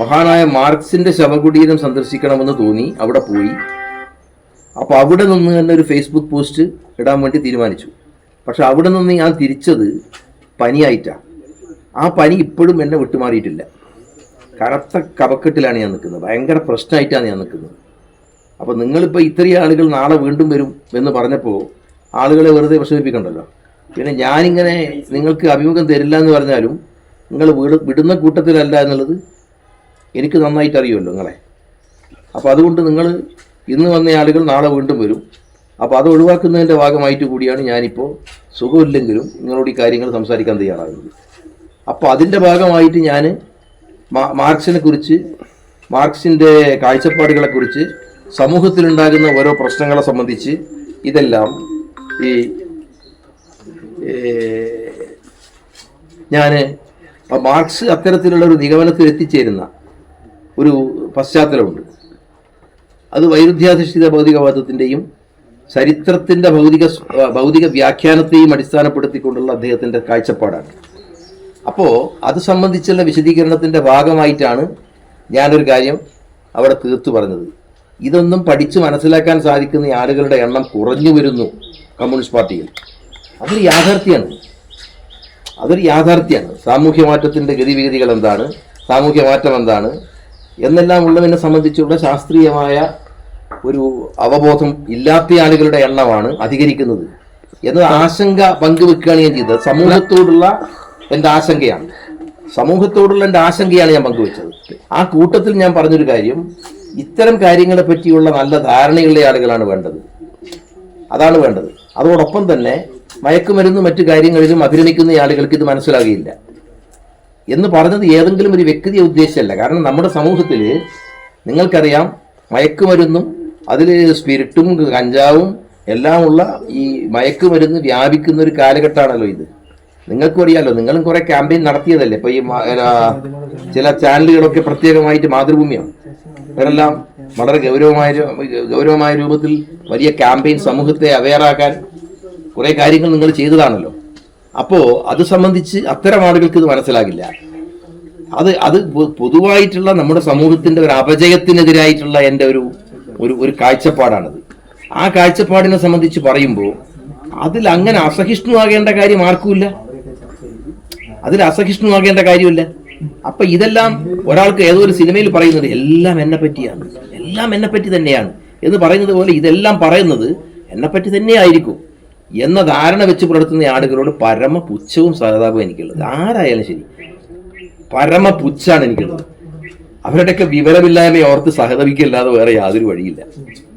മഹാനായ മാർക്സിന്റെ ശവകുടീരം സന്ദർശിക്കണമെന്ന് തോന്നി അവിടെ പോയി. അപ്പോൾ അവിടെ നിന്ന് തന്നെ ഒരു ഫേസ്ബുക്ക് പോസ്റ്റ് ഇടാൻ വേണ്ടി തീരുമാനിച്ചു. പക്ഷെ അവിടെ നിന്ന് ഞാൻ തിരിച്ചത് പനിയായിട്ടാണ് ആ പനി ഇപ്പോഴും എന്നെ വിട്ടുമാറിയിട്ടില്ല. കറുത്ത കപക്കെട്ടിലാണ് ഞാൻ നിൽക്കുന്നത്. ഭയങ്കര പ്രശ്നമായിട്ടാണ് ഞാൻ നിൽക്കുന്നത്. അപ്പോൾ നിങ്ങളിപ്പോൾ ഇത്രയും ആളുകൾ നാളെ വീണ്ടും വരും എന്ന് പറഞ്ഞപ്പോൾ ആളുകളെ വെറുതെ വിഷമിപ്പിക്കണ്ടല്ലോ. പിന്നെ ഞാനിങ്ങനെ നിങ്ങൾക്ക് അഭിമുഖം തരില്ല എന്ന് പറഞ്ഞാലും നിങ്ങൾ വിടുന്ന കൂട്ടത്തിലല്ല എന്നുള്ളത് എനിക്ക് നന്നായിട്ട് അറിയുമല്ലോ നിങ്ങളെ. അപ്പോൾ അതുകൊണ്ട് നിങ്ങൾ ഇന്ന് വന്ന ആളുകൾ നാളെ വീണ്ടും വരും. അപ്പോൾ അത് ഒഴിവാക്കുന്നതിന്റെ ഭാഗമായിട്ട് കൂടിയാണ് ഞാനിപ്പോൾ സുഖമില്ലെങ്കിലും നിങ്ങളോട് ഈ കാര്യങ്ങൾ സംസാരിക്കാൻ തയ്യാറാകുന്നത്. അപ്പോൾ അതിന്റെ ഭാഗമായിട്ട് ഞാൻ മാർക്സിനെ കുറിച്ച് മാർക്സിന്റെ കാഴ്ചപ്പാടുകളെക്കുറിച്ച് സമൂഹത്തിലുണ്ടാകുന്ന ഓരോ പ്രശ്നങ്ങളെ സംബന്ധിച്ച് ഇതെല്ലാം ഈ ഞാൻ മാർക്സ് അത്തരത്തിലുള്ള ഒരു നിഗമനത്തിൽ എത്തിച്ചേരുന്ന ഒരു പശ്ചാത്തലമുണ്ട്. അത് വൈരുദ്ധ്യാധിഷ്ഠിത ഭൗതികവാദത്തിന്റെയും ചരിത്രത്തിന്റെ ഭൗതിക ഭൗതിക വ്യാഖ്യാനത്തെയും അടിസ്ഥാനപ്പെടുത്തിക്കൊണ്ടുള്ള അദ്ദേഹത്തിന്റെ കാഴ്ചപ്പാടാണ്. അപ്പോൾ അത് സംബന്ധിച്ചുള്ള വിശദീകരണത്തിന്റെ ഭാഗമായിട്ടാണ് ഞാനൊരു കാര്യം അവിടെ തീർത്തു പറഞ്ഞത്. ഇതൊന്നും പഠിച്ച് മനസ്സിലാക്കാൻ സാധിക്കുന്ന ആളുകളുടെ എണ്ണം കുറഞ്ഞു വരുന്നു കമ്മ്യൂണിസ്റ്റ് പാർട്ടിയിൽ. അതൊരു യാഥാർത്ഥ്യമാണ് അതൊരു യാഥാർത്ഥ്യമാണ് സാമൂഹ്യ മാറ്റത്തിന്റെ ഗതിവിഗതികൾ എന്താണ്? സാമൂഹ്യ മാറ്റം എന്താണ്? എന്നെല്ലാം ഉള്ളതിനെ സംബന്ധിച്ചുള്ള ശാസ്ത്രീയമായ ഒരു അവബോധം ഇല്ലാത്ത ആളുകളുടെ എണ്ണമാണ് അധികരിക്കുന്നത്. എന്നത് ആശങ്ക പങ്കുവെക്കുകയാണ് ഞാൻ ചെയ്തത്. സമൂഹത്തോടുള്ള എന്റെ ആശങ്കയാണ്. സമൂഹത്തോടുള്ള എന്റെ ആശങ്കയാണ് ഞാൻ പങ്കുവെച്ചത്. ആ കൂട്ടത്തിൽ ഞാൻ പറഞ്ഞൊരു കാര്യം ഇത്തരം കാര്യങ്ങളെ പറ്റിയുള്ള നല്ല ധാരണയുള്ള ആളുകളാണ് വേണ്ടത്. അതാണ് വേണ്ടത്. അതോടൊപ്പം തന്നെ മയക്കുമരുന്ന് മറ്റു കാര്യങ്ങളിലും അഭിരമിക്കുന്ന ആളുകൾക്ക് ഇത് മനസ്സിലാകുകയില്ല. എന്ന് പറഞ്ഞത് ഏതെങ്കിലും ഒരു വ്യക്തിയെ ഉദ്ദേശിച്ചല്ല. കാരണം നമ്മുടെ സമൂഹത്തിൽ നിങ്ങൾക്കറിയാം മയക്കുമരുന്നും അതിൽ സ്പിരിറ്റും കഞ്ചാവും എല്ലാം ഉള്ള ഈ മയക്കുമരുന്ന് വ്യാപിക്കുന്ന ഒരു കാലഘട്ടമാണല്ലോ ഇത്. നിങ്ങൾക്കും അറിയാമല്ലോ നിങ്ങളും കുറെ ക്യാമ്പയിൻ നടത്തിയതല്ലേ? ഇപ്പൊ ഈ ചില ചാനലുകളൊക്കെ പ്രത്യേകമായിട്ട് മാതൃഭൂമിയാണ്. ഇവരെല്ലാം വളരെ ഗൗരവമായ ഗൗരവമായ രൂപത്തിൽ വലിയ ക്യാമ്പയിൻ സമൂഹത്തെ അവെയറാക്കാൻ കുറെ കാര്യങ്ങൾ നിങ്ങൾ ചെയ്തതാണല്ലോ. അപ്പോൾ അത് സംബന്ധിച്ച് അത്തരം ആളുകൾക്ക് ഇത് മനസ്സിലാകില്ല. അത് അത് പൊതുവായിട്ടുള്ള നമ്മുടെ സമൂഹത്തിന്റെ ഒരു അപജയത്തിനെതിരായിട്ടുള്ള എന്റെ ഒരു ഒരു ഒരു കാഴ്ചപ്പാടാണത്. ആ കാഴ്ചപ്പാടിനെ സംബന്ധിച്ച് പറയുമ്പോൾ അതിൽ അങ്ങനെ അസഹിഷ്ണുവാകേണ്ട കാര്യം ആർക്കുമില്ല? അതിൽ അസഹിഷ്ണുവാകേണ്ട കാര്യമില്ല. അപ്പൊ ഇതെല്ലാം ഒരാൾക്ക് ഏതോ ഒരു സിനിമയിൽ പറയുന്നത് എല്ലാം എന്നെ പറ്റിയാണ്. എല്ലാം എന്നെ പറ്റി തന്നെയാണ് എന്ന് പറയുന്നത് പോലെ ഇതെല്ലാം പറയുന്നത് എന്നെ പറ്റി തന്നെയായിരിക്കും. എന്ന ധാരണ വെച്ച് പുലർത്തുന്ന ആളുകളോട് പരമ പുച്ഛവും സഹതാപവും എനിക്കുള്ളത്. ആരായാലും ശരി. പരമ പുച്ഛാണ് എനിക്കുള്ളത്. അവരുടെയൊക്കെ വിവരമില്ലായ്മ ഓർത്ത് സഹതപിക്കല്ലാതെ വേറെ യാതൊരു വഴിയില്ല.